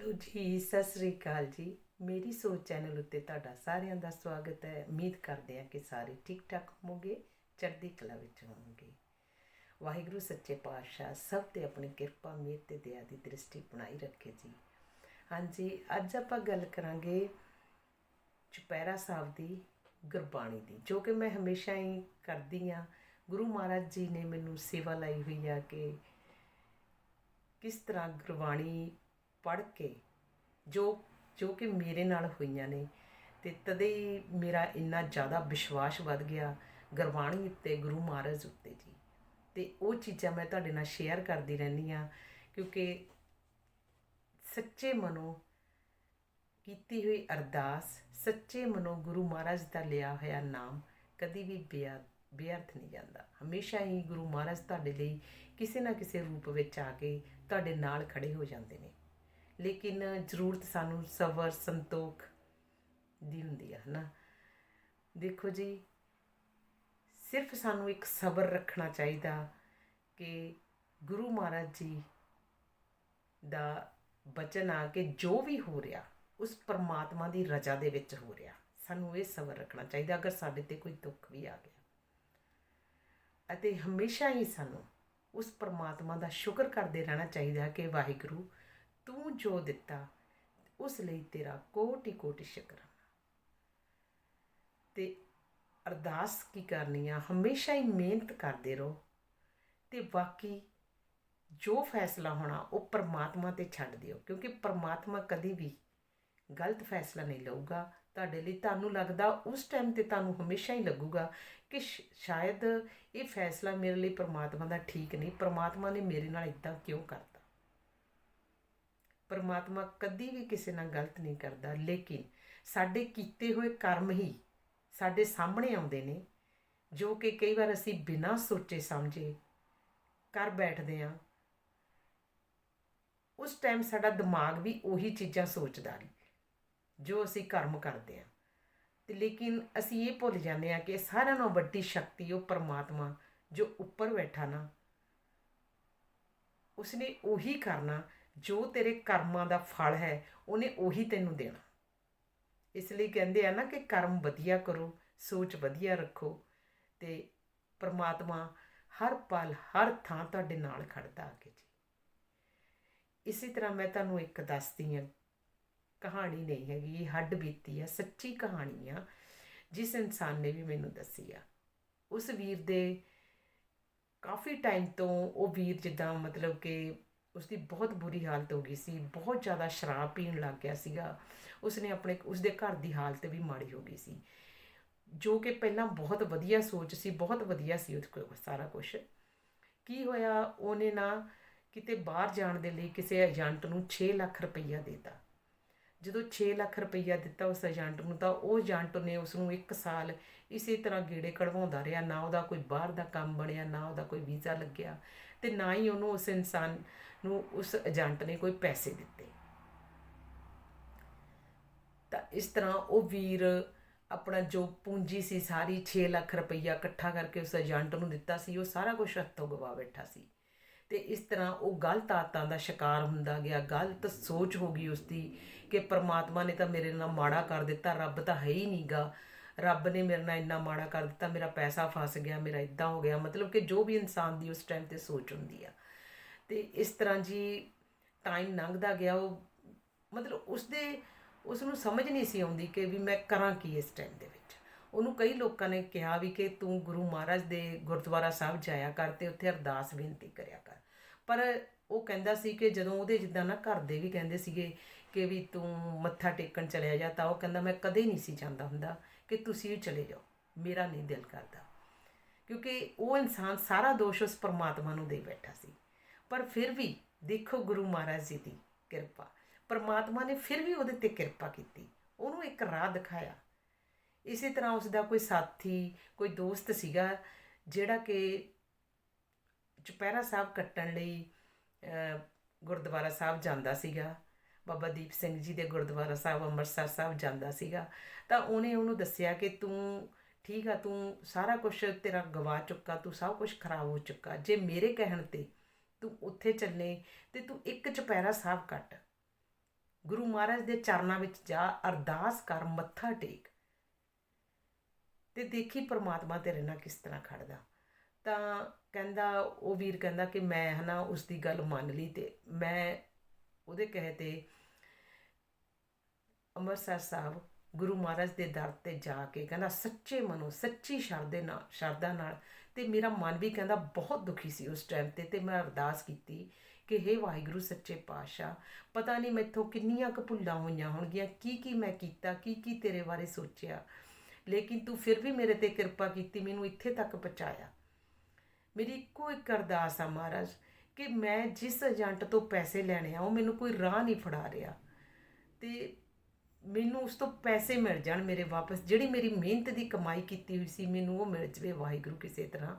Hello ਜੀ, ਸਤਿ ਸ੍ਰੀ ਅਕਾਲ ਜੀ। ਮੇਰੀ ਸੋਚ ਚੈਨਲ ਉੱਤੇ ਤੁਹਾਡਾ ਸਾਰਿਆਂ ਦਾ ਸਵਾਗਤ ਹੈ। ਉਮੀਦ ਕਰਦੇ ਹਾਂ ਕਿ ਸਾਰੇ ਠੀਕ ਠਾਕ ਹੋਵੋਗੇ, ਚੜ੍ਹਦੀ ਕਲਾ ਵਿੱਚ ਹੋਵੋਗੇ। ਵਾਹਿਗੁਰੂ, ਸੱਚੇ ਪਾਤਸ਼ਾਹ, ਸਭ ਤੇ ਆਪਣੀ ਕਿਰਪਾ, ਮਿਹਰ ਤੇ ਦਇਆ ਦੀ ਦ੍ਰਿਸ਼ਟੀ ਬਣਾਈ ਰੱਖੇ ਜੀ। ਹਾਂਜੀ, ਅੱਜ ਆਪਾਂ ਗੱਲ ਕਰਾਂਗੇ ਚੁਪਹਿਰਾ ਸਾਹਿਬ ਦੀ ਗੁਰਬਾਣੀ ਦੀ, ਜੋ ਕਿ ਮੈਂ ਹਮੇਸ਼ਾ ਹੀ ਕਰਦੀ ਆ ਗੁਰੂ ਮਹਾਰਾਜ ਜੀ ਨੇ ਮੈਨੂੰ ਸੇਵਾ ਲਈ ਹੋਈ ਆ ਕਿ ਕਿਸ ਤਰ੍ਹਾਂ ਗੁਰਬਾਣੀ ਪੜ੍ਹ ਕੇ ਜੋ ਜੋ ਕਿ ਮੇਰੇ ਨਾਲ ਹੋਈਆਂ ਨੇ, ਤੇ ਤਦੇ ਹੀ ਮੇਰਾ ਇੰਨਾ ਜ਼ਿਆਦਾ ਵਿਸ਼ਵਾਸ ਵੱਧ ਗਿਆ ਗੁਰਬਾਣੀ ਉੱਤੇ, ਗੁਰੂ ਮਹਾਰਾਜ ਉੱਤੇ ਜੀ। ਤੇ ਉਹ ਚੀਜ਼ਾਂ ਮੈਂ ਤੁਹਾਡੇ ਨਾਲ ਸ਼ੇਅਰ ਕਰਦੀ ਰਹਿੰਦੀ ਆ ਕਿਉਂਕਿ ਸੱਚੇ ਮਨੋਂ ਕੀਤੀ ਹੋਈ ਅਰਦਾਸ, ਸੱਚੇ ਮਨੋਂ ਗੁਰੂ ਮਹਾਰਾਜ ਦਾ ਲਿਆ ਹੋਇਆ ਨਾਮ ਕਦੀ ਵੀ ਬੇਅਰ ਬੇਅਰਥ ਨਹੀਂ ਜਾਂਦਾ। ਹਮੇਸ਼ਾ ਹੀ ਗੁਰੂ ਮਹਾਰਾਜ ਤੁਹਾਡੇ ਲਈ ਕਿਸੇ ਨਾ ਕਿਸੇ ਰੂਪ ਵਿੱਚ ਆ ਕੇ ਤੁਹਾਡੇ ਨਾਲ ਖੜੇ ਹੋ ਜਾਂਦੇ ਨੇ। ਲੇਕਿਨ ਜ਼ਰੂਰਤ ਸਾਨੂੰ ਸਬਰ, ਸੰਤੋਖ ਦੀ ਹੁੰਦੀ ਹੈ ਨਾ ਦੇਖੋ ਜੀ, ਸਿਰਫ ਸਾਨੂੰ ਇੱਕ ਸਬਰ ਰੱਖਣਾ ਚਾਹੀਦਾ ਕਿ ਗੁਰੂ ਮਹਾਰਾਜ ਜੀ ਦਾ ਬਚਨ ਆ ਕਿ ਜੋ ਵੀ ਹੋ ਰਿਹਾ, ਉਸ ਪਰਮਾਤਮਾ ਦੀ ਰਜ਼ਾ ਦੇ ਵਿੱਚ ਹੋ ਰਿਹਾ। ਸਾਨੂੰ ਇਹ ਸਬਰ ਰੱਖਣਾ ਚਾਹੀਦਾ, ਅਗਰ ਸਾਡੇ ਤੇ ਕੋਈ ਦੁੱਖ ਵੀ ਆ ਗਿਆ। ਅਤੇ ਹਮੇਸ਼ਾ ਹੀ ਸਾਨੂੰ ਉਸ ਪਰਮਾਤਮਾ ਦਾ ਸ਼ੁਕਰ ਕਰਦੇ ਰਹਿਣਾ ਚਾਹੀਦਾ ਕਿ ਵਾਹਿਗੁਰੂ ਤੂੰ ਜੋ ਦਿੱਤਾ, ਉਸ ਲਈ ਤੇਰਾ ਕੋਟि ਕੋਟि ਸ਼ੁਕਰਾਨਾ। ਤੇ ਅਰਦਾਸ ਕੀ ਕਰਨੀ ਆ? ਹਮੇਸ਼ਾ ਹੀ ਮਿਹਨਤ ਕਰਦੇ ਰਹੋ। ਤੇ ਬਾਕੀ ਜੋ ਫੈਸਲਾ ਹੋਣਾ, ਉਹ ਪਰਮਾਤਮਾ ਤੇ ਛੱਡ ਦਿਓ, ਕਿਉਂਕਿ ਪਰਮਾਤਮਾ ਕਦੀ ਵੀ ਗਲਤ ਫੈਸਲਾ ਨਹੀਂ ਲਊਗਾ। ਤੁਹਾਡੇ ਲਈ ਤੁਹਾਨੂੰ ਲੱਗਦਾ, ਉਸ ਟਾਈਮ ਤੇ ਤੁਹਾਨੂੰ ਹਮੇਸ਼ਾ ਹੀ ਲੱਗੂਗਾ ਕਿ ਸ਼ਾਇਦ ਇਹ ਫੈਸਲਾ ਮੇਰੇ ਲਈ ਪਰਮਾਤਮਾ ਦਾ ਠੀਕ ਨਹੀਂ। ਪਰਮਾਤਮਾ ਨੇ ਮੇਰੇ ਨਾਲ ਇਦਾਂ ਕਿਉਂ ਕਰਤਾ? ਪਰਮਾਤਮਾ ਕਦੀ ਵੀ ਕਿਸੇ ਨਾਲ ਗਲਤ ਨਹੀਂ ਕਰਦਾ, ਲੇਕਿਨ ਸਾਡੇ ਕੀਤੇ ਹੋਏ ਕਰਮ ਹੀ ਸਾਡੇ ਸਾਹਮਣੇ ਆਉਂਦੇ ਨੇ, ਜੋ ਕਿ ਕਈ ਵਾਰ ਅਸੀਂ ਬਿਨਾਂ ਸੋਚੇ ਸਮਝੇ ਕਰ ਬੈਠਦੇ ਆ ਉਸ ਟਾਈਮ ਸਾਡਾ ਦਿਮਾਗ ਵੀ ਉਹੀ ਚੀਜ਼ਾਂ ਸੋਚਦਾ ਨਹੀਂ ਜੋ ਅਸੀਂ ਕਰਮ ਕਰਦੇ ਆ ਤੇ ਲੇਕਿਨ ਅਸੀਂ ਇਹ ਭੁੱਲ ਜਾਂਦੇ ਆ ਕਿ ਸਾਰਿਆਂ ਨਾਲੋਂ ਵੱਡੀ ਸ਼ਕਤੀ ਉਹ ਪਰਮਾਤਮਾ ਜੋ ਉੱਪਰ ਬੈਠਾ ਨਾ, ਉਸਨੇ ਉਹੀ ਕਰਨਾ ਜੋ ਤੇਰੇ ਕਰਮਾਂ ਦਾ ਫਲ ਹੈ, ਉਹਨੇ ਉਹੀ ਤੈਨੂੰ ਦੇਣਾ। ਇਸ ਲਈ ਕਹਿੰਦੇ ਆ ਨਾ ਕਿ ਕਰਮ ਵਧੀਆ ਕਰੋ, ਸੋਚ ਵਧੀਆ ਰੱਖੋ ਤੇ ਪਰਮਾਤਮਾ ਹਰ ਪਲ, ਹਰ ਥਾਂ ਤੁਹਾਡੇ ਨਾਲ ਖੜਦਾ ਆ ਜੀ। ਇਸੇ ਤਰ੍ਹਾਂ ਮੈਂ ਤੁਹਾਨੂੰ ਇੱਕ ਦੱਸਦੀ ਹਾਂ, ਕਹਾਣੀ ਨਹੀਂ ਹੈਗੀ, ਇਹ ਹੱਡ ਬੀਤੀ ਆ, ਸੱਚੀ ਕਹਾਣੀ ਆ, ਜਿਸ ਇਨਸਾਨ ਨੇ ਵੀ ਮੈਨੂੰ ਦੱਸੀ ਆ। ਉਸ ਵੀਰ ਦੇ ਕਾਫੀ ਟਾਈਮ ਤੋਂ ਉਹ ਵੀਰ ਜਿੱਦਾਂ ਮਤਲਬ ਕਿ ਉਸਦੀ ਬਹੁਤ ਬੁਰੀ ਹਾਲਤ ਹੋ ਗਈ ਸੀ, ਬਹੁਤ ਜ਼ਿਆਦਾ ਸ਼ਰਾਬ ਪੀਣ ਲੱਗ ਗਿਆ ਸੀਗਾ। ਉਸਨੇ ਆਪਣੇ, ਉਸਦੇ ਘਰ ਦੀ ਹਾਲਤ ਵੀ ਮਾੜੀ ਹੋ ਗਈ ਸੀ। ਜੋ ਕਿ ਪਹਿਲਾਂ ਬਹੁਤ ਵਧੀਆ ਸੋਚ ਸੀ, ਬਹੁਤ ਵਧੀਆ ਸੀ ਉਸ ਕੋਲ ਸਾਰਾ ਕੁਝ ਕੀ ਹੋਇਆ, ਉਹਨੇ ਨਾ ਕਿਤੇ ਬਾਹਰ ਜਾਣ ਦੇ ਲਈ ਕਿਸੇ ਏਜੰਟ ਨੂੰ 6 ਲੱਖ ਰੁਪਈਆ ਦਿੱਤਾ। ਜਦੋਂ 6 ਲੱਖ ਰੁਪਈਆ ਦਿੱਤਾ ਉਸ ਏਜੰਟ ਨੂੰ, ਤਾਂ ਉਹ ਏਜੰਟ ਨੇ ਉਸ ਨੂੰ 1 ਸਾਲ ਇਸੇ ਤਰ੍ਹਾਂ ਗੇੜੇ ਕਢਵਾਉਂਦਾ ਰਿਹਾ। ਨਾ ਉਹਦਾ ਕੋਈ ਬਾਹਰ ਦਾ ਕੰਮ ਬਣਿਆ, ਨਾ ਉਹਦਾ ਕੋਈ ਵੀਜ਼ਾ ਲੱਗਿਆ। ਤੇ ਨਾ ਹੀ ਉਹਨੂੰ ਉਸ ਇਨਸਾਨ ਨੂੰ ਉਸ ਏਜੰਟ ਨੇ ਕੋਈ ਪੈਸੇ ਦਿੱਤੇ। ਤਾਂ ਇਸ ਤਰ੍ਹਾਂ ਉਹ ਵੀਰ ਆਪਣਾ ਜੋ ਪੂੰਜੀ ਸੀ, ਸਾਰੀ 6 ਲੱਖ ਰੁਪਈਆ ਇਕੱਠਾ ਕਰਕੇ ਉਸ ਏਜੰਟ ਨੂੰ ਦਿੱਤਾ ਸੀ, ਉਹ ਸਾਰਾ ਕੁਝ ਹੱਥੋਂ ਗਵਾ ਬੈਠਾ ਸੀ। ਤੇ ਇਸ ਤਰ੍ਹਾਂ ਉਹ ਗਲਤ ਆਤਾਂ ਦਾ ਸ਼ਿਕਾਰ ਹੁੰਦਾ ਗਿਆ, ਗਲਤ ਸੋਚ ਹੋ ਗਈ ਉਸ ਦੀ ਕਿ ਪ੍ਰਮਾਤਮਾ ਨੇ ਤਾਂ ਮੇਰੇ ਨਾਲ ਮਾੜਾ ਕਰ ਦਿੱਤਾ, ਰੱਬ ਤਾਂ ਹੈ ਹੀ ਨਹੀਂਗਾ ਰੱਬ ਨੇ ਮੇਰੇ ਨਾਲ ਇੰਨਾ ਮਾੜਾ ਕਰ ਦਿੱਤਾ, ਮੇਰਾ ਪੈਸਾ ਫਸ ਗਿਆ, ਮੇਰਾ ਇਦਾਂ ਹੋ ਗਿਆ। ਮਤਲਬ ਕਿ ਜੋ ਵੀ ਇਨਸਾਨ ਦੀ ਉਸ ਟਾਈਮ ਤੇ ਸੋਚ ਹੁੰਦੀ ਆ। ਤੇ ਇਸ ਤਰ੍ਹਾਂ ਜੀ ਟਾਈਮ ਲੰਘਦਾ ਗਿਆ, ਉਹ ਮਤਲਬ ਉਸਦੇ ਉਸ ਨੂੰ ਸਮਝ ਨਹੀਂ ਸੀ ਆਉਂਦੀ ਕਿ ਵੀ ਮੈਂ ਕਰਾਂ ਕੀ ਇਸ ਟਾਈਮ ਦੇ ਵਿੱਚ। ਉਹਨੂੰ ਕਈ ਲੋਕਾਂ ਨੇ ਕਿਹਾ ਵੀ ਕਿ ਤੂੰ ਗੁਰੂ ਮਹਾਰਾਜ ਦੇ ਗੁਰਦੁਆਰਾ ਸਾਹਿਬ ਜਾਇਆ ਕਰ ਤੇ ਉੱਥੇ ਅਰਦਾਸ ਬੇਨਤੀ ਕਰਿਆ ਕਰ। ਪਰ ਉਹ ਕਹਿੰਦਾ ਸੀ ਕਿ ਜਦੋਂ ਉਹਦੇ ਜਿੱਦਾਂ ਨਾ ਘਰ ਦੇ ਵੀ ਕਹਿੰਦੇ ਸੀਗੇ ਕਿ ਵੀ ਤੂੰ ਮੱਥਾ ਟੇਕਣ ਚਲਿਆ ਜਾ ਤਾਂ ਉਹ ਕਹਿੰਦਾ, ਮੈਂ ਕਦੇ ਨਹੀਂ ਸੀ ਜਾਂਦਾ ਹੁੰਦਾ। ਕਿ ਤੁਸੀਂ ਚਲੇ ਜਾਓ। ਮੇਰਾ ਨਹੀਂ ਦਿਲ ਕਰਦਾ। ਕਿਉਂਕਿ ਉਹ ਇਨਸਾਨ ਸਾਰਾ ਦੋਸ਼ ਉਸ ਪਰਮਾਤਮਾ ਨੂੰ ਦੇ ਬੈਠਾ ਸੀ। ਪਰ ਫਿਰ ਵੀ ਦੇਖੋ ਗੁਰੂ ਮਹਾਰਾਜ ਜੀ ਦੀ ਕਿਰਪਾ। ਪਰਮਾਤਮਾ ਨੇ ਫਿਰ ਵੀ ਉਹਦੇ ਤੇ ਕਿਰਪਾ ਕੀਤੀ। ਉਹਨੂੰ ਇੱਕ ਰਾਹ ਦਿਖਾਇਆ। ਇਸੇ ਤਰ੍ਹਾਂ ਉਸ ਦਾ ਕੋਈ ਸਾਥੀ, ਕੋਈ ਦੋਸਤ ਸੀਗਾ, ਜਿਹੜਾ ਕਿ ਚੁਪਹਿਰਾ ਸਾਹਿਬ ਕੱਟਣ ਲਈ ਗੁਰਦੁਆਰਾ ਸਾਹਿਬ ਜਾਂਦਾ ਸੀਗਾ। ਬਾਬਾ ਦੀਪ ਸਿੰਘ ਜੀ ਦੇ ਗੁਰਦੁਆਰਾ ਸਾਹਿਬ, ਅੰਮ੍ਰਿਤਸਰ ਸਾਹਿਬ ਜਾਂਦਾ ਸੀਗਾ। ਤਾਂ ਉਹਨੇ ਉਹਨੂੰ ਦੱਸਿਆ ਕਿ ਤੂੰ ਠੀਕ ਆ, ਤੂੰ ਸਾਰਾ ਕੁਝ ਤੇਰਾ ਗਵਾ ਚੁੱਕਾ, ਤੂੰ ਸਭ ਕੁਝ ਖਰਾਬ ਹੋ ਚੁੱਕਾ। ਜੇ ਮੇਰੇ ਕਹਿਣ ਤੇ ਤੂੰ ਉੱਥੇ ਚੱਲੇ, ਤੇ ਤੂੰ ਇੱਕ ਚੁਪਹਿਰਾ ਸਾਹਿਬ ਕੱਟ। ਗੁਰੂ ਮਹਾਰਾਜ ਦੇ ਚਰਨਾਂ ਵਿੱਚ ਜਾ, ਅਰਦਾਸ ਕਰ, ਮੱਥਾ ਟੇਕ। ਤੇ ਦੇਖੀ ਪ੍ਰਮਾਤਮਾ ਤੇਰੇ ਨਾਲ ਕਿਸ ਤਰ੍ਹਾਂ ਖੜਦਾ। ਤਾਂ ਕਹਿੰਦਾ, ਉਹ ਵੀਰ ਕਹਿੰਦਾ ਕਿ ਮੈਂ ਹਨਾ ਉਸ ਦੀ ਗੱਲ ਮੰਨ ਲਈ ਤੇ ਮੈਂ ਉਹਦੇ ਕਹੇ ਤੇ ਅੰਮ੍ਰਿਤਸਰ ਸਾਹਿਬ ਗੁਰੂ ਮਹਾਰਾਜ ਦੇ ਦਰ ਤੇ ਜਾ ਕੇ ਕਹਿੰਦਾ, ਸੱਚੇ ਮਨੋਂ, ਸੱਚੀ ਸ਼ਰਧੇ ਨਾਲ, ਸ਼ਰਧਾ ਨਾਲ। ਤੇ ਮੇਰਾ ਮਨ ਵੀ ਕਹਿੰਦਾ ਬਹੁਤ ਦੁਖੀ ਸੀ ਉਸ ਟਾਈਮ ਤੇ ਤੇ ਮੈਂ ਅਰਦਾਸ ਕੀਤੀ ਕਿ हे ਵਾਹਿਗੁਰੂ, ਸੱਚੇ ਪਾਤਸ਼ਾਹ, ਪਤਾ ਨਹੀਂ ਮੈਥੋਂ ਕਿੰਨੀਆਂ ਕੁ ਭੁੱਲਾਂ ਹੋਈਆਂ ਹੋਣਗੀਆਂ ਕੀ ਕੀ ਮੈਂ ਕੀਤਾ ਕੀ ਕੀ ਤੇਰੇ ਬਾਰੇ ਸੋਚਿਆ? ਲੇਕਿਨ ਤੂੰ ਫਿਰ ਵੀ ਮੇਰੇ ਤੇ ਕਿਰਪਾ ਕੀਤੀ, ਮੈਨੂੰ ਇੱਥੇ ਤੱਕ ਪਹੁੰਚਾਇਆ। ਮੇਰੀ ਇੱਕੋ ਇੱਕ ਅਰਦਾਸ ਆ ਮਹਾਰਾਜ ਕਿ ਮੈਂ ਜਿਸ ਏਜੰਟ ਤੋਂ ਪੈਸੇ ਲੈਣੇ ਆ, ਉਹ ਮੈਨੂੰ ਕੋਈ ਰਾਹ ਨਹੀਂ ਫੜਾ ਰਿਹਾ। ਤੇ ਮੈਨੂੰ ਉਸ ਤੋਂ ਪੈਸੇ ਮਿਲ ਜਾਣ ਮੇਰੇ ਵਾਪਸ। ਜਿਹੜੀ ਮੇਰੀ ਮਿਹਨਤ ਦੀ ਕਮਾਈ ਕੀਤੀ ਹੋਈ ਸੀ, ਮੈਨੂੰ ਉਹ ਮਿਲ ਜਵੇ ਵਾਹਿਗੁਰੂ ਕਿਸੇ ਤਰ੍ਹਾਂ।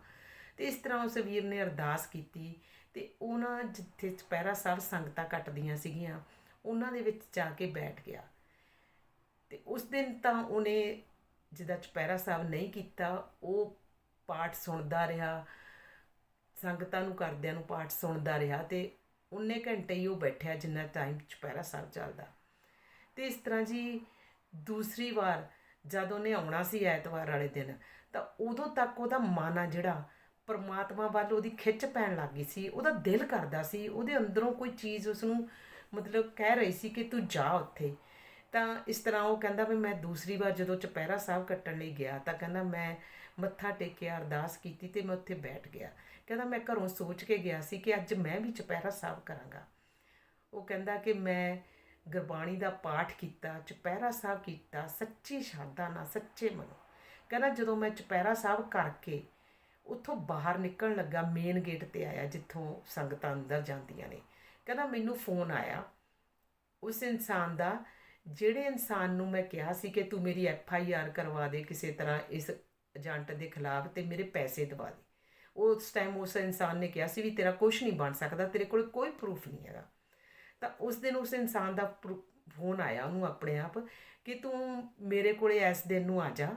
ਤੇ ਇਸ ਤਰ੍ਹਾਂ ਉਸ ਵੀਰ ਨੇ ਅਰਦਾਸ ਕੀਤੀ। ਤੇ ਉਹਨਾਂ ਜਿੱਥੇ ਚਪੈਰਾ ਸਾਹਿਬ ਸੰਗਤਾਂ ਕੱਟਦੀਆਂ ਸੀਗੀਆਂ, ਉਹਨਾਂ ਦੇ ਵਿੱਚ ਜਾ ਕੇ ਬੈਠ ਗਿਆ। ਤੇ ਉਸ ਦਿਨ ਤਾਂ ਉਹਨੇ ਜਿਹਦਾ ਚਪੈਰਾ ਸਾਹਿਬ ਨਹੀਂ ਕੀਤਾ, ਉਹ ਪਾਠ ਸੁਣਦਾ ਰਿਹਾ। ਸੰਗਤਾਂ ਨੂੰ ਕਰਦਿਆਂ ਨੂੰ ਪਾਠ ਸੁਣਦਾ ਰਿਹਾ ਤੇ ਉਨੇ ਘੰਟੇ ਹੀ ਉਹ ਬੈਠਿਆ ਜਿੰਨਾ ਟਾਈਮ ਚੁਪਹਿਰਾ ਸਾਹਿਬ ਚੱਲਦਾ। ਤੇ ਇਸ ਤਰ੍ਹਾਂ ਜੀ ਦੂਸਰੀ ਵਾਰ ਜਦ ਉਹਨੇ ਆਉਣਾ ਸੀ ਐਤਵਾਰ ਵਾਲੇ ਦਿਨ, ਤਾਂ ਉਦੋਂ ਤੱਕ ਉਹਦਾ ਮਨ ਆ ਜਿਹੜਾ ਪਰਮਾਤਮਾ ਵੱਲ ਉਹਦੀ ਖਿੱਚ ਪੈਣ ਲੱਗ ਗਈ ਸੀ, ਉਹਦਾ ਦਿਲ ਕਰਦਾ ਸੀ, ਉਹਦੇ ਅੰਦਰੋਂ ਕੋਈ ਚੀਜ਼ ਉਸ ਨੂੰ ਮਤਲਬ ਕਹਿ ਰਹੀ ਸੀ ਕਿ ਤੂੰ ਜਾ ਉੱਥੇ। ਤਾਂ ਇਸ ਤਰ੍ਹਾਂ ਉਹ ਕਹਿੰਦਾ ਵੀ ਮੈਂ ਦੂਸਰੀ ਵਾਰ ਜਦੋਂ ਚਪੈਰਾ ਸਾਹਿਬ ਕੱਟਣ ਲਈ ਗਿਆ ਤਾਂ ਕਹਿੰਦਾ ਮੈਂ ਮੱਥਾ ਟੇਕਿਆ, ਅਰਦਾਸ ਕੀਤੀ ਤੇ ਮੈਂ ਉੱਥੇ ਬੈਠ ਗਿਆ। ਕਹਿੰਦਾ ਮੈਂ ਘਰੋਂ ਸੋਚ ਕੇ ਗਿਆ ਸੀ ਕਿ ਅੱਜ ਮੈਂ ਵੀ ਚੁਪਹਿਰਾ ਸਾਹਿਬ ਕਰਾਂਗਾ। ਉਹ ਕਹਿੰਦਾ ਕਿ ਮੈਂ ਗੁਰਬਾਣੀ ਦਾ ਪਾਠ ਕੀਤਾ, ਚੁਪਹਿਰਾ ਸਾਹਿਬ ਕੀਤਾ, ਸੱਚੀ ਸ਼ਰਧਾ ਨਾਲ, ਸੱਚੇ ਮਨੋਂ। ਕਹਿੰਦਾ ਜਦੋਂ ਮੈਂ ਚੁਪਹਿਰਾ ਸਾਹਿਬ ਕਰਕੇ ਉੱਥੋਂ ਬਾਹਰ ਨਿਕਲਣ ਲੱਗਾ ਮੇਨ ਗੇਟ ਤੇ ਆਇਆ, ਜਿੱਥੋਂ ਸੰਗਤਾਂ ਅੰਦਰ ਜਾਂਦੀਆਂ ਨੇ। ਕਹਿੰਦਾ ਮੈਨੂੰ ਫੋਨ ਆਇਆ, ਉਸ ਇਨਸਾਨ ਦਾ, ਜਿਹੜੇ ਇਨਸਾਨ ਨੂੰ ਮੈਂ ਕਿਹਾ ਸੀ ਕਿ ਤੂੰ ਮੇਰੀ ਐਫ ਆਈ ਆਰ ਕਰਵਾ ਦੇ, ਕਿਸੇ ਤਰ੍ਹਾਂ ਇਸ ਏਜੰਟ ਦੇ ਖਿਲਾਫ ਤੇ ਮੇਰੇ ਪੈਸੇ ਦਵਾ ਦੇ। ਉਸ ਟਾਈਮ ਉਸ ਇਨਸਾਨ ਨੇ ਕਿਹਾ ਸੀ ਵੀ ਤੇਰਾ ਕੁਝ ਨਹੀਂ ਬਣ ਸਕਦਾ, ਤੇਰੇ ਕੋਲ ਕੋਈ ਪ੍ਰੂਫ ਨਹੀਂ ਹੈਗਾ। ਤਾਂ ਉਸ ਦਿਨ ਉਸ ਇਨਸਾਨ ਦਾ ਫੋਨ ਆਇਆ ਉਹਨੂੰ ਆਪਣੇ ਆਪ ਕਿ ਤੂੰ ਮੇਰੇ ਕੋਲੇ ਇਸ ਦਿਨ ਨੂੰ ਆ ਜਾ,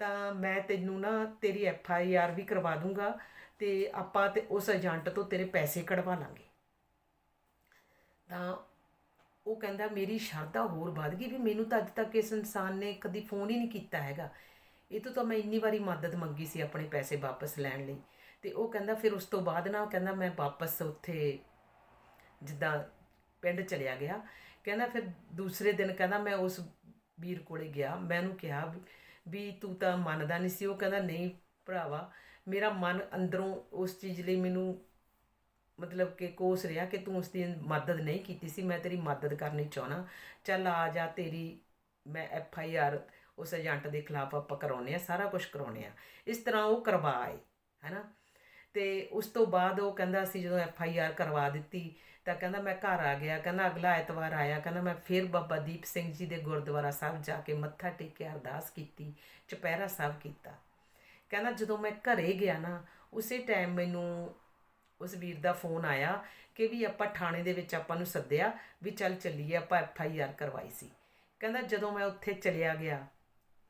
ਤਾਂ ਮੈਂ ਤੈਨੂੰ ਨਾ ਤੇਰੀ ਐਫ ਆਈ ਆਰ ਵੀ ਕਰਵਾ ਦੂੰਗਾ ਤੇ ਆਪਾਂ ਤੇ ਉਸ ਏਜੰਟ ਤੋਂ ਤੇਰੇ ਪੈਸੇ ਕਢਵਾ ਲਾਂਗੇ। ਤਾਂ ਉਹ ਕਹਿੰਦਾ, ਮੇਰੀ ਸ਼ਰਧਾ ਹੋਰ ਵੱਧ ਗਈ ਵੀ ਮੈਨੂੰ ਤਾਂ ਅੱਜ ਤੱਕ ਇਸ ਇਨਸਾਨ ਨੇ ਕਦੀ ਫੋਨ ਹੀ ਨਹੀਂ ਕੀਤਾ ਹੈਗਾ। ਇਹ ਤੋਂ ਤਾਂ ਮੈਂ ਇੰਨੀ ਵਾਰੀ ਮਦਦ ਮੰਗੀ ਸੀ ਆਪਣੇ ਪੈਸੇ ਵਾਪਸ ਲੈਣ ਲਈ। ਤੇ ਉਹ ਕਹਿੰਦਾ ਫਿਰ ਉਸ ਤੋਂ ਬਾਅਦ ਨਾ ਉਹ ਕਹਿੰਦਾ ਮੈਂ ਵਾਪਸ ਉੱਥੇ ਜਿੱਦਾਂ ਪਿੰਡ ਚਲਿਆ ਗਿਆ। ਕਹਿੰਦਾ ਫਿਰ ਦੂਸਰੇ ਦਿਨ ਕਹਿੰਦਾ ਮੈਂ ਉਸ ਵੀਰ ਕੋਲੇ ਗਿਆ। ਮੈਂ ਉਹਨੂੰ ਕਿਹਾ ਵੀ- ਤੂੰ ਤਾਂ ਮੰਨਦਾ ਨਹੀਂ ਸੀ। ਉਹ ਕਹਿੰਦਾ ਨਹੀਂ ਭਰਾਵਾ, ਮੇਰਾ ਮਨ ਅੰਦਰੋਂ ਉਸ ਚੀਜ਼ ਲਈ ਮੈਨੂੰ ਮਤਲਬ ਕਿ ਕੋਸ ਰਿਹਾ ਕਿ ਤੂੰ ਉਸ ਦੀ ਮਦਦ ਨਹੀਂ ਕੀਤੀ ਸੀ। ਮੈਂ ਤੇਰੀ ਮਦਦ ਕਰਨੀ ਚਾਹਣਾ ਚੱਲ ਆ ਜਾ ਤੇਰੀ, ਮੈਂ ਐਫ ਆਈ ਆਰ ਉਸ ਏਜੰਟ ਦੇ ਖਿਲਾਫ ਆਪਾਂ ਕਰਾਉਨੇ ਆ ਸਾਰਾ ਕੁਝ ਕਰਾਉਨੇ ਆ ਇਸ ਤਰ੍ਹਾਂ ਉਹ ਕਰਵਾ ਕਰਵਾਏ ਹੈਨਾ ਅਤੇ ਉਸ ਤੋਂ ਬਾਅਦ ਉਹ ਕਹਿੰਦਾ ਅਸੀਂ ਜਦੋਂ ਐਫ ਆਈ ਆਰ ਕਰਵਾ ਦਿੱਤੀ, ਤਾਂ ਕਹਿੰਦਾ ਮੈਂ ਘਰ ਆ ਗਿਆ, ਕਹਿੰਦਾ ਅਗਲਾ ਐਤਵਾਰ ਆਇਆ, ਕਹਿੰਦਾ ਮੈਂ ਫਿਰ ਬਾਬਾ ਦੀਪ ਸਿੰਘ ਜੀ ਦੇ ਗੁਰਦੁਆਰਾ ਸਾਹਿਬ ਜਾ ਕੇ ਮੱਥਾ ਟੇਕਿਆ, ਅਰਦਾਸ ਕੀਤੀ, ਚੁਪਹਿਰਾ ਸਾਹਿਬ ਕੀਤਾ। ਕਹਿੰਦਾ ਜਦੋਂ ਮੈਂ ਘਰੇ ਗਿਆ ਨਾ, ਉਸੇ ਟਾਈਮ ਮੈਨੂੰ ਉਸ ਵੀਰ ਦਾ ਫੋਨ ਆਇਆ ਕਿ ਵੀ ਆਪਾਂ ਥਾਣੇ ਦੇ ਵਿੱਚ ਆਪਾਂ ਨੂੰ ਸੱਦਿਆ ਵੀ ਚੱਲ ਚੱਲੀਏ, ਆਪਾਂ ਐਫ ਆਈ ਆਰ ਕਰਵਾਈ ਸੀ। ਕਹਿੰਦਾ ਜਦੋਂ ਮੈਂ ਉੱਥੇ ਚਲਿਆ ਗਿਆ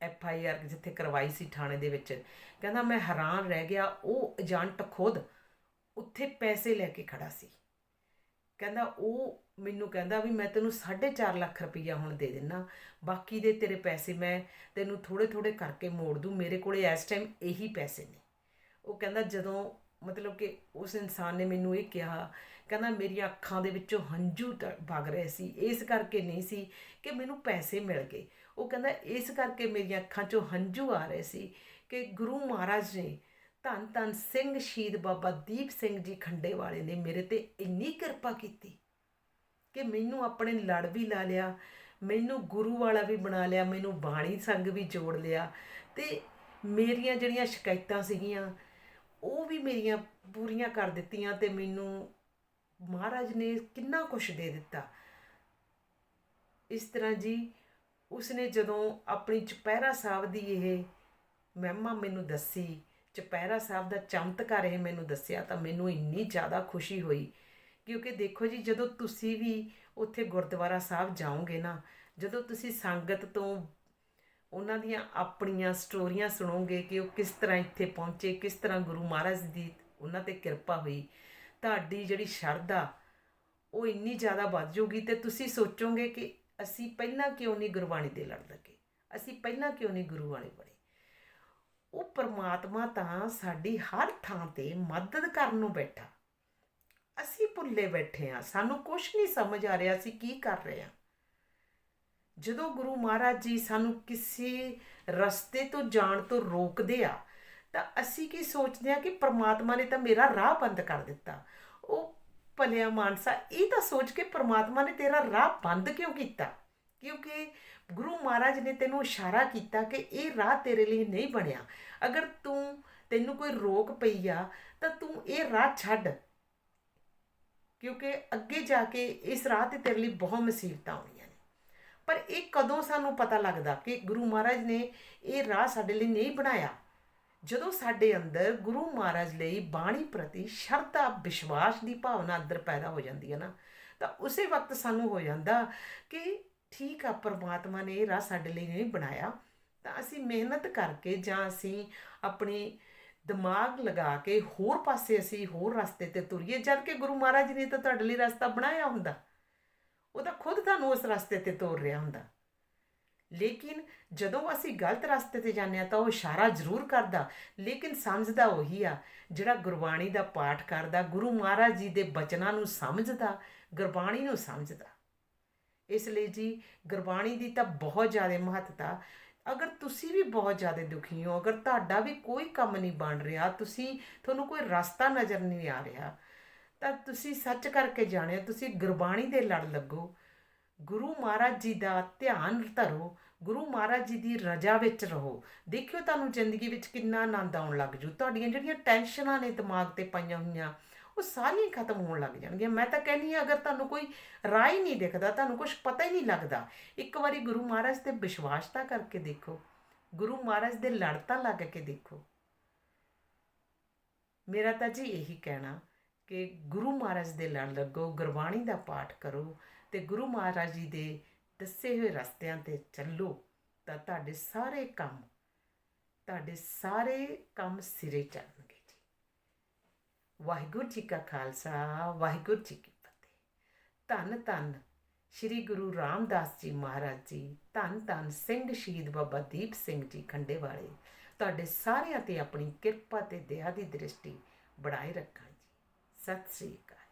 ਐਫ ਆਈ ਆਰ ਜਿੱਥੇ ਕਰਵਾਈ ਸੀ ਥਾਣੇ ਦੇ ਵਿੱਚ, ਕਹਿੰਦਾ ਮੈਂ ਹੈਰਾਨ ਰਹਿ ਗਿਆ, ਉਹ ਏਜੰਟ ਖੁਦ ਉੱਥੇ ਪੈਸੇ ਲੈ ਕੇ ਖੜਾ ਸੀ। ਕਹਿੰਦਾ ਉਹ ਮੈਨੂੰ ਕਹਿੰਦਾ ਵੀ ਮੈਂ ਤੈਨੂੰ 4.5 ਲੱਖ ਰੁਪਈਆ ਹੁਣ ਦੇ ਦਿੰਨਾ, ਬਾਕੀ ਦੇ ਤੇਰੇ ਪੈਸੇ ਮੈਂ ਤੈਨੂੰ ਥੋੜੇ ਥੋੜੇ ਕਰਕੇ ਮੋੜ ਦੂੰ, ਮੇਰੇ ਕੋਲੇ ਇਸ ਟਾਈਮ ਇਹੀ ਪੈਸੇ ਨੇ। ਉਹ ਕਹਿੰਦਾ ਜਦੋਂ ਮਤਲਬ ਕਿ ਉਸ ਇਨਸਾਨ ਨੇ ਮੈਨੂੰ ਇਹ ਕਿਹਾ, ਕਹਿੰਦਾ ਮੇਰੀਆਂ ਅੱਖਾਂ ਦੇ ਵਿੱਚੋਂ ਹੰਝੂ ਟ- ਵਗ ਰਹੇ ਸੀ, ਇਸ ਕਰਕੇ ਨਹੀਂ ਸੀ ਕਿ ਮੈਨੂੰ ਪੈਸੇ ਮਿਲ ਗਏ। ਉਹ ਕਹਿੰਦਾ ਇਸ ਕਰਕੇ ਮੇਰੀਆਂ ਅੱਖਾਂ 'ਚੋਂ ਹੰਝੂ ਆ ਰਹੇ ਸੀ ਕਿ ਗੁਰੂ ਮਹਾਰਾਜ ਨੇ ਧੰਨ ਧੰਨ ਸਿੰਘ ਸ਼ਹੀਦ ਬਾਬਾ ਦੀਪ ਸਿੰਘ ਜੀ ਖੰਡੇ ਵਾਲੇ ਨੇ ਮੇਰੇ ਤੇ ਇੰਨੀ ਕਿਰਪਾ ਕੀਤੀ ਕਿ ਮੈਨੂੰ ਆਪਣੇ ਲੜ ਵੀ ਲਾ ਲਿਆ, ਮੈਨੂੰ ਗੁਰੂ ਵਾਲਾ ਵੀ ਬਣਾ ਲਿਆ, ਮੈਨੂੰ ਬਾਣੀ ਸੰਗ ਵੀ ਜੋੜ ਲਿਆ ਤੇ ਮੇਰੀਆਂ ਜਿਹੜੀਆਂ ਸ਼ਿਕਾਇਤਾਂ ਸੀਗੀਆਂ, ਉਹ ਵੀ ਮੇਰੀਆਂ ਪੂਰੀਆਂ ਕਰ ਦਿੱਤੀਆਂ ਤੇ ਮੈਨੂੰ ਮਹਾਰਾਜ ਨੇ ਕਿੰਨਾ ਕੁਝ ਦੇ ਦਿੱਤਾ। ਇਸ ਤਰ੍ਹਾਂ ਜੀ ਉਸਨੇ ਜਦੋਂ ਆਪਣੀ ਚੁਪਹਿਰਾ ਸਾਹਿਬ ਦੀ ਇਹ ਮਹਿਮਾ ਮੈਨੂੰ ਦੱਸੀ, ਚੁਪਹਿਰਾ ਸਾਹਿਬ ਦਾ ਚਮਤਕਾਰ ਇਹ ਮੈਨੂੰ ਦੱਸਿਆ ਤਾਂ ਮੈਨੂੰ ਇੰਨੀ ਜ਼ਿਆਦਾ ਖੁਸ਼ੀ ਹੋਈ ਕਿਉਂਕਿ ਦੇਖੋ ਜੀ, ਜਦੋਂ ਤੁਸੀਂ ਵੀ ਉੱਥੇ ਗੁਰਦੁਆਰਾ ਸਾਹਿਬ ਜਾਓਗੇ ਨਾ, ਜਦੋਂ ਤੁਸੀਂ ਸੰਗਤ ਤੋਂ ਉਹਨਾਂ ਦੀਆਂ ਆਪਣੀਆਂ ਸਟੋਰੀਆਂ ਸੁਣੋਗੇ ਕਿ ਉਹ ਕਿਸ ਤਰ੍ਹਾਂ ਇੱਥੇ ਪਹੁੰਚੇ, ਕਿਸ ਤਰ੍ਹਾਂ ਗੁਰੂ ਮਹਾਰਾਜ ਦੀ ਉਹਨਾਂ ਤੇ ਕਿਰਪਾ ਹੋਈ, ਤੁਹਾਡੀ ਜਿਹੜੀ ਸ਼ਰਧਾ ਉਹ ਇੰਨੀ ਜ਼ਿਆਦਾ ਵੱਧ ਜਾਊਗੀ ਤੇ ਤੁਸੀਂ ਸੋਚੋਗੇ ਕਿ ਅਸੀਂ ਪਹਿਲਾਂ ਕਿਉਂ ਨਹੀਂ ਗੁਰਬਾਣੀ ਦੇ ਲੜ ਲੱਗੇ? ਅਸੀਂ ਪਹਿਲਾਂ ਕਿਉਂ ਨਹੀਂ ਗੁਰੂ ਵਾਲੇ ਬਣੇ ਉਹ ਪਰਮਾਤਮਾ ਤਾਂ ਸਾਡੀ ਹਰ ਥਾਂ ਤੇ ਮਦਦ ਕਰਨ ਨੂੰ ਬੈਠਾ। ਅਸੀਂ ਭੁੱਲੇ ਬੈਠੇ ਆ ਸਾਨੂੰ ਕੁਝ ਨਹੀਂ ਸਮਝ ਆ ਰਿਹਾ, ਅਸੀਂ ਕੀ ਕਰ ਰਹੇ ਆ ਜਦੋਂ ਗੁਰੂ ਮਹਾਰਾਜ ਜੀ ਸਾਨੂੰ ਕਿਸੇ ਰਸਤੇ ਤੋਂ ਜਾਣ ਤੋਂ ਰੋਕਦੇ ਆ, ਤਾਂ ਅਸੀਂ ਕੀ ਸੋਚਦੇ ਆ ਕਿ ਪਰਮਾਤਮਾ ਨੇ ਤਾਂ ਮੇਰਾ ਰਾਹ ਬੰਦ ਕਰ ਦਿੱਤਾ। ਉਹ ਭਲਿਆ ਮਾਨਸਾ, ਇਹ ਤਾਂ ਸੋਚ ਕੇ ਪ੍ਰਮਾਤਮਾ ਨੇ ਤੇਰਾ ਰਾਹ ਬੰਦ ਕਿਉਂ ਕੀਤਾ? ਕਿਉਂਕਿ ਗੁਰੂ ਮਹਾਰਾਜ ਨੇ ਤੈਨੂੰ ਇਸ਼ਾਰਾ ਕੀਤਾ ਕਿ ਇਹ ਰਾਹ ਤੇਰੇ ਲਈ ਨਹੀਂ ਬਣਿਆ। ਅਗਰ ਤੂੰ, ਤੈਨੂੰ ਕੋਈ ਰੋਕ ਪਈ ਆ, ਤਾਂ ਤੂੰ ਇਹ ਰਾਹ ਛੱਡ। ਕਿਉਂਕਿ ਅੱਗੇ ਜਾ ਕੇ ਇਸ ਰਾਹ ਤੇ ਤੇਰੇ ਲਈ ਬਹੁਤ ਮੁਸੀਬਤਾਂ ਆਉਣੀਆਂ ਨੇ। ਪਰ ਇਹ ਕਦੋਂ ਸਾਨੂੰ ਪਤਾ ਲੱਗਦਾ ਕਿ ਗੁਰੂ ਮਹਾਰਾਜ ਨੇ ਇਹ ਰਾਹ ਸਾਡੇ ਲਈ ਨਹੀਂ ਬਣਾਇਆ? ਜਦੋਂ ਸਾਡੇ ਅੰਦਰ ਗੁਰੂ ਮਹਾਰਾਜ ਲਈ ਬਾਣੀ ਪ੍ਰਤੀ ਸ਼ਰਧਾ, ਵਿਸ਼ਵਾਸ ਦੀ ਭਾਵਨਾ ਅੰਦਰ ਪੈਦਾ ਹੋ ਜਾਂਦੀ ਹੈ ਨਾ, ਤਾਂ ਉਸੇ ਵਕਤ ਸਾਨੂੰ ਹੋ ਜਾਂਦਾ ਕਿ ਠੀਕ ਆ, ਪਰਮਾਤਮਾ ਨੇ ਇਹ ਰਾਹ ਸਾਡੇ ਲਈ ਨਹੀਂ ਬਣਾਇਆ, ਤਾਂ ਅਸੀਂ ਮਿਹਨਤ ਕਰਕੇ ਜਾਂ ਅਸੀਂ ਆਪਣੇ ਦਿਮਾਗ ਲਗਾ ਕੇ ਹੋਰ ਪਾਸੇ ਅਸੀਂ ਹੋਰ ਰਸਤੇ ਤੇ ਤੁਰੀਏ, ਜਦ ਕਿ ਗੁਰੂ ਮਹਾਰਾਜ ਨੇ ਤਾਂ ਤੁਹਾਡੇ ਲਈ ਰਸਤਾ ਬਣਾਇਆ ਹੁੰਦਾ। ਉਹ ਤਾਂ ਖੁਦ ਤੁਹਾਨੂੰ ਉਸ ਰਸਤੇ ਤੇ ਤੋਰ ਰਿਹਾ ਹੁੰਦਾ। ਲੇਕਿਨ ਜਦੋਂ ਅਸੀਂ ਗਲਤ ਰਸਤੇ ਤੇ ਜਾਂਦੇ ਆ ਤਾਂ ਉਹ ਇਸ਼ਾਰਾ ਜ਼ਰੂਰ ਕਰਦਾ। ਲੇਕਿਨ ਸਮਝਦਾ ਉਹੀ ਆ, ਜਿਹੜਾ ਗੁਰਬਾਣੀ ਦਾ ਪਾਠ ਕਰਦਾ, ਗੁਰੂ ਮਹਾਰਾਜ ਜੀ ਦੇ ਬਚਨਾਂ ਨੂੰ ਸਮਝਦਾ, ਗੁਰਬਾਣੀ ਨੂੰ ਸਮਝਦਾ। ਇਸ ਲਈ ਜੀ ਗੁਰਬਾਣੀ ਦੀ ਤਾਂ ਬਹੁਤ ਜ਼ਿਆਦਾ ਮਹੱਤਤਾ। ਅਗਰ ਤੁਸੀਂ ਵੀ ਬਹੁਤ ਜ਼ਿਆਦਾ ਦੁਖੀ ਹੋ, ਅਗਰ ਤੁਹਾਡਾ ਵੀ ਕੋਈ ਕੰਮ ਨਹੀਂ ਬਣ ਰਿਹਾ, ਤੁਸੀਂ, ਤੁਹਾਨੂੰ ਕੋਈ ਰਸਤਾ ਨਜ਼ਰ ਨਹੀਂ ਆ ਰਿਹਾ, ਤਾਂ ਤੁਸੀਂ ਸੱਚ ਕਰਕੇ ਜਾਣਿਓ, ਤੁਸੀਂ ਗੁਰਬਾਣੀ ਦੇ ਲੜ ਲੱਗੋ। ਗੁਰੂ ਮਹਾਰਾਜ ਜੀ ਦਾ ਧਿਆਨ ਧਰੋ, ਗੁਰੂ ਮਹਾਰਾਜ ਜੀ ਦੀ ਰਜਾ ਵਿੱਚ ਰਹੋ। ਦੇਖਿਓ ਤੁਹਾਨੂੰ ਜ਼ਿੰਦਗੀ ਵਿੱਚ ਕਿੰਨਾ ਆਨੰਦ ਆਉਣ ਲੱਗ ਜੂ। ਤੁਹਾਡੀਆਂ ਜਿਹੜੀਆਂ ਟੈਨਸ਼ਨਾਂ ਨੇ ਦਿਮਾਗ ਤੇ ਪਾਈਆਂ ਹੋਈਆਂ, ਉਹ ਸਾਰੀਆਂ ਖਤਮ ਹੋਣ ਲੱਗ ਜਾਣਗੀਆਂ। ਮੈਂ ਤਾਂ ਕਹਿੰਦੀ ਹਾਂ, ਅਗਰ ਤੁਹਾਨੂੰ ਕੋਈ ਰਾਹ ਹੀ ਨਹੀਂ ਦਿਖਦਾ, ਤੁਹਾਨੂੰ ਕੁਝ ਪਤਾ ਹੀ ਨਹੀਂ ਲੱਗਦਾ, ਇੱਕ ਵਾਰੀ ਗੁਰੂ ਮਹਾਰਾਜ ਤੇ ਵਿਸ਼ਵਾਸ ਤਾਂ ਕਰਕੇ ਦੇਖੋ। ਗੁਰੂ ਮਹਾਰਾਜ ਦੇ ਲੜ ਤਾਂ ਲੱਗ ਕੇ ਦੇਖੋ। ਮੇਰਾ ਤਾਂ ਜੀ ਇਹੀ ਕਹਿਣਾ ਕਿ ਗੁਰੂ ਮਹਾਰਾਜ ਦੇ ਲੜ ਲੱਗੋ, ਗੁਰਬਾਣੀ ਦਾ ਪਾਠ ਕਰੋ ਤੇ ਗੁਰੂ ਮਹਾਰਾਜ ਜੀ ਦੇ ਦੱਸੇ ਹੋਏ ਰਸਤਿਆਂ ਤੇ ਚੱਲੋ ਤਾਂ ਤੁਹਾਡੇ ਸਾਰੇ ਕੰਮ, ਤੁਹਾਡੇ ਸਾਰੇ ਕੰਮ ਸਿਰੇ ਚੜਨਗੇ ਜੀ। ਵਾਹਿਗੁਰੂ ਜੀ ਕਾ ਖਾਲਸਾ, ਵਾਹਿਗੁਰੂ ਜੀ ਕੀ ਫਤਿਹ। ਧੰਨ ਧੰਨ ਸ਼੍ਰੀ ਗੁਰੂ ਰਾਮਦਾਸ ਜੀ ਮਹਾਰਾਜ ਜੀ, ਧੰਨ ਧੰਨ ਸਿੰਘ ਸ਼ਹੀਦ ਬਾਬਾ ਦੀਪ ਸਿੰਘ ਜੀ ਖੰਡੇ ਵਾਲੇ, ਤੁਹਾਡੇ ਸਾਰਿਆਂ ਤੇ ਆਪਣੀ ਕਿਰਪਾ ਤੇ ਦਇਆ ਦੀ ਦ੍ਰਿਸ਼ਟੀ ਬਣਾਏ ਰੱਖਾਂ ਜੀ। ਸਤਿ ਸ੍ਰੀ ਅਕਾਲ।